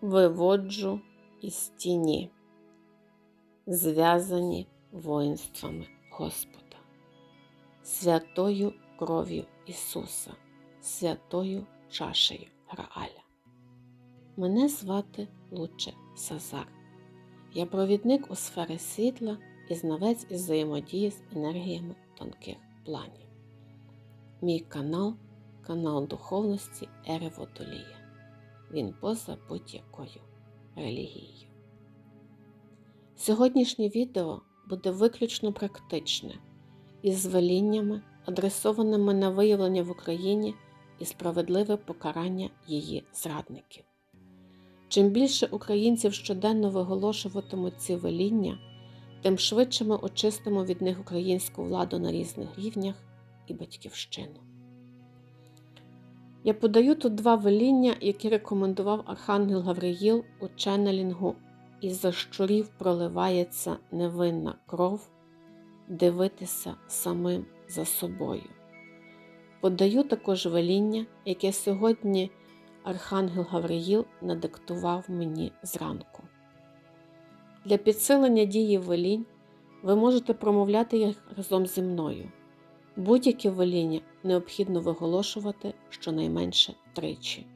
виводжу із тіні, зв'язані воїнствами Господа, святою кров'ю Ісуса, святою чашею Грааля. Мене звати Луче Сазар. Я провідник у сфері світла і знавець із взаємодії з енергіями тонких планів. Мій канал канал духовності Ери Водолія. Він поза будь-якою релігією. Сьогоднішнє відео буде виключно практичне із звеліннями, адресованими на виявлення в Україні і справедливе покарання її зрадників. Чим більше українців щоденно виголошуватимуть ці веління, тим швидше ми очистимо від них українську владу на різних рівнях і батьківщину. Я подаю тут два веління, які рекомендував Архангел Гавриїл у ченнелінгу із за щурів проливається невинна кров, дивитися самим за собою. Подаю також веління, яке сьогодні Архангел Гавриїл надиктував мені зранку. Для підсилення дії велінь ви можете промовляти їх разом зі мною. Будь-яке веління необхідно виголошувати щонайменше тричі.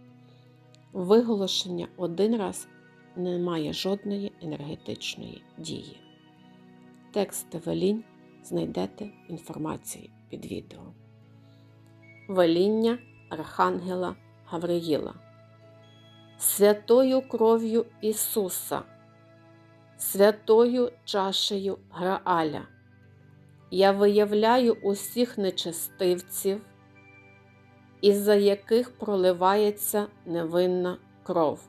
Виголошення один раз не має жодної енергетичної дії. Тексти велінь знайдете в інформації під відео. Веління Архангела Гавриїла. Святою кров'ю Ісуса, святою чашею Грааля. Я виявляю усіх нечестивців, із-за яких проливається невинна кров,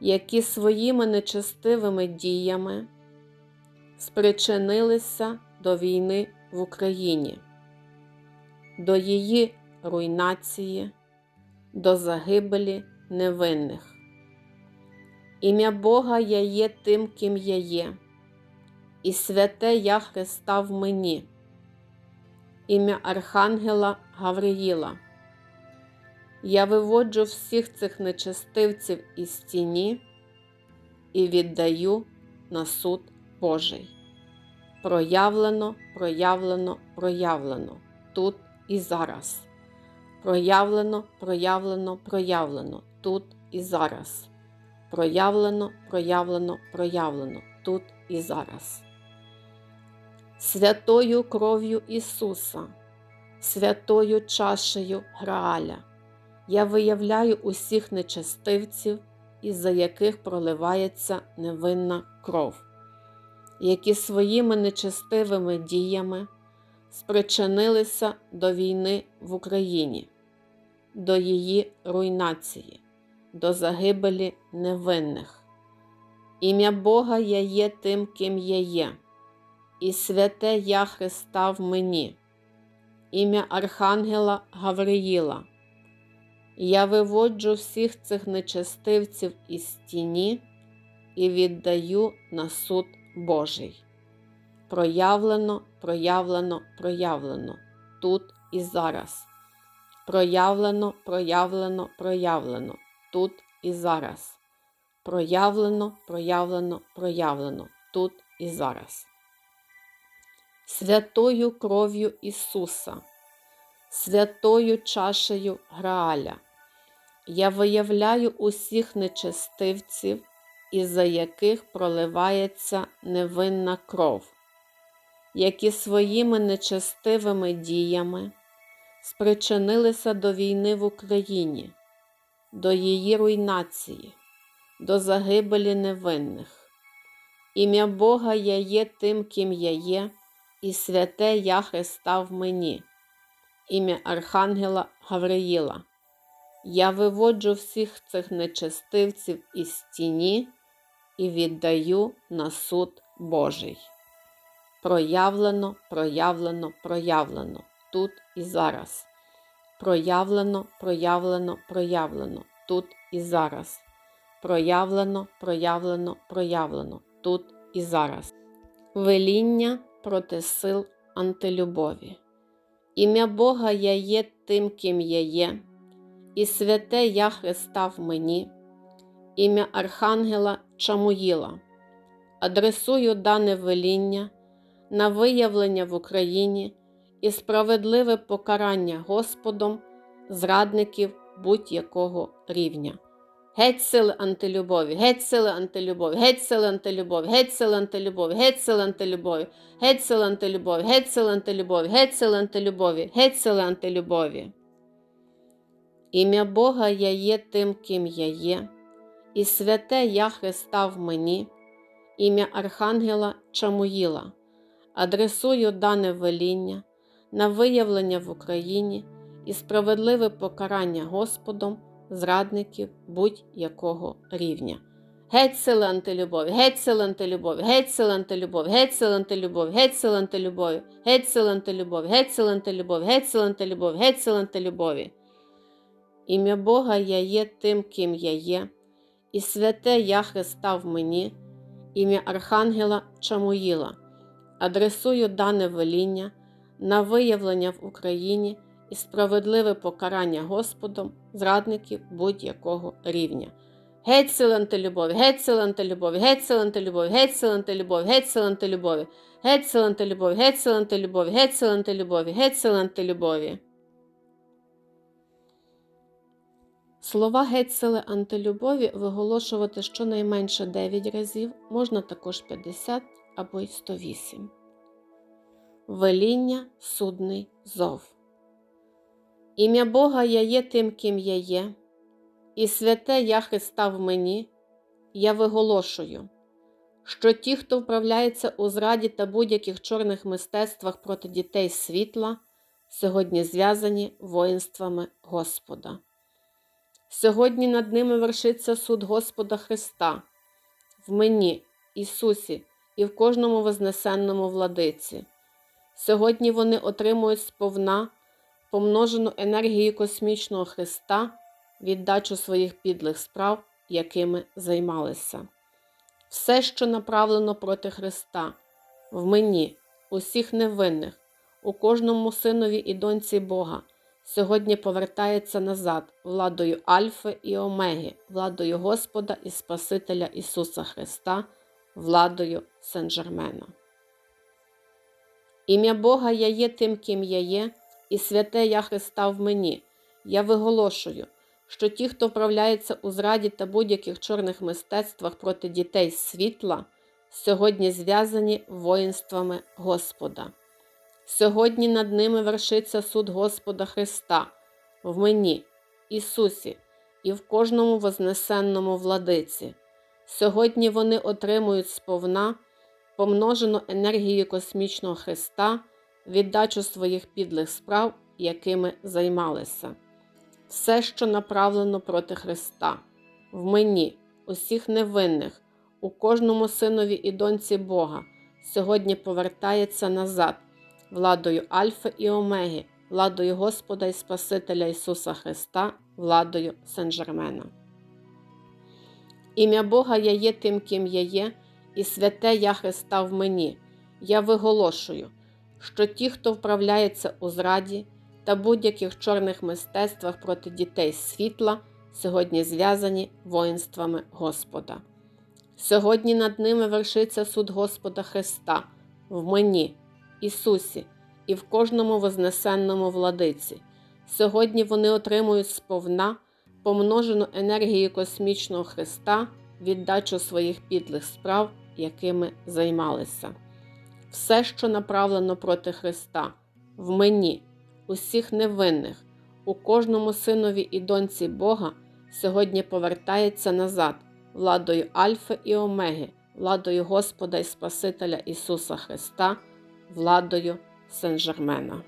які своїми нечестивими діями спричинилися до війни в Україні, до її руйнації, до загибелі невинних. Ім'я Бога я є тим, ким я є і святе я Христа в мені, ім'я Архангела Гавриїла. Я виводжу всіх цих нечестивців із тіні і віддаю на суд Божий. Проявлено, проявлено, проявлено тут і зараз. Проявлено, проявлено, проявлено тут і зараз. Проявлено, проявлено, проявлено тут і зараз святою кров'ю Ісуса, святою чашею Грааля. Я виявляю усіх нечестивців, із-за яких проливається невинна кров, які своїми нечестивими діями спричинилися до війни в Україні, до її руйнації, до загибелі невинних. Ім'я Бога я є тим, ким я є і святе я Христа в мені, ім'я Архангела Гавриїла. Я виводжу всіх цих нечестивців із тіні і віддаю на суд Божий. Проявлено, проявлено, проявлено тут і зараз. Проявлено, проявлено, проявлено тут і зараз. Проявлено, проявлено, проявлено тут і зараз святою кров'ю Ісуса, святою чашею Грааля. Я виявляю усіх нечестивців, із-за яких проливається невинна кров, які своїми нечестивими діями спричинилися до війни в Україні, до її руйнації, до загибелі невинних. Ім'я Бога я є тим, ким я є і святе я Христа в мені, ім'я Архангела Гавриїла. Я виводжу всіх цих нечестивців із тіні і віддаю на суд Божий. Проявлено, проявлено, проявлено тут і зараз. Проявлено, проявлено, проявлено тут і зараз. Проявлено, проявлено, проявлено тут і зараз. Веління проти сил антилюбові. Ім'я Бога я є тим, ким я є, і святе я Христа в мені, ім'я Архангела Чамуїла. Адресую дане веління на виявлення в Україні і справедливе покарання Господом зрадників будь-якого рівня. Геть сили антилюбові, геть сили антилюбові, геть сили антилюбові, геть сили антилюбові, геть сили антилюбові, геть сили антилюбові, геть сили антилюбові, геть сили антилюбові, геть сили антилюбові. Ім'я Бога я є тим, ким я є, і святе я Христа в мені, ім'я Архангела Чамуїла, адресую дане веління на виявлення в Україні і справедливе покарання Господом зрадників будь-якого рівня. Геть сили антилюбові, геть сили антилюбові, геть сили антилюбові, геть сили антилюбові, геть сили антилюбові, геть сили антилюбові, геть сили антилюбові, геть сили антилюбові, геть сили антилюбові. Ім'я Бога я є тим, ким я є, і святе я Христа в мені, ім'я Архангела Чамуїла, адресую дане веління на виявлення в Україні і справедливе покарання Господом зрадників будь-якого рівня. Геть сили антилюбові, геть сили антилюбові, геть сили антилюбові, геть сили антилюбові, геть сили антилюбові, геть сили антилюбові. Слова геть антилюбові виголошувати щонайменше 9 разів, можна також 50 або й 108. Веління судний зов. Ім'я Бога я є тим, ким я є, і святе я Христа в мені, я виголошую, що ті, хто вправляється у зраді та будь-яких чорних мистецтвах проти дітей світла, сьогодні зв'язані воїнствами Господа. Сьогодні над ними вершиться суд Господа Христа, в мені, Ісусі, і в кожному вознесенному владиці. Сьогодні вони отримують сповна помножену енергію космічного Христа, віддачу своїх підлих справ, якими займалися. Все, що направлено проти Христа, в мені, усіх невинних, у кожному синові і доньці Бога, сьогодні повертається назад владою Альфи і Омеги, владою Господа і Спасителя Ісуса Христа, владою Сен-Жермена. Ім'я Бога я є тим, ким я є, і святе я Христа в мені. Я виголошую, що ті, хто вправляється у зраді та будь-яких чорних мистецтвах проти дітей світла, сьогодні зв'язані воїнствами Господа. Сьогодні над ними вершиться суд Господа Христа, в мені, Ісусі, і в кожному вознесенному владиці. Сьогодні вони отримують сповна помножену енергію космічного Христа, віддачу своїх підлих справ, якими займалися. Все, що направлено проти Христа, в мені, усіх невинних, у кожному синові і доньці Бога, сьогодні повертається назад, владою Альфа і Омеги, владою Господа і Спасителя Ісуса Христа, владою Сен-Жермена. Ім'я Бога я є тим, ким я є, і святе я Христа в мені. Я виголошую, що ті, хто вправляється у зраді та будь-яких чорних мистецтвах проти дітей світла, сьогодні зв'язані воїнствами Господа. Сьогодні над ними вершиться суд Господа Христа в мені, Ісусі, і в кожному вознесенному владиці. Сьогодні вони отримують сповна помножену енергію космічного Христа, віддачу своїх підлих справ, якими займалися. Все, що направлено проти Христа, в мені, усіх невинних, у кожному синові і доньці Бога, сьогодні повертається назад, владою Альфи і Омеги, владою Господа і Спасителя Ісуса Христа, владою Сен-Жермена.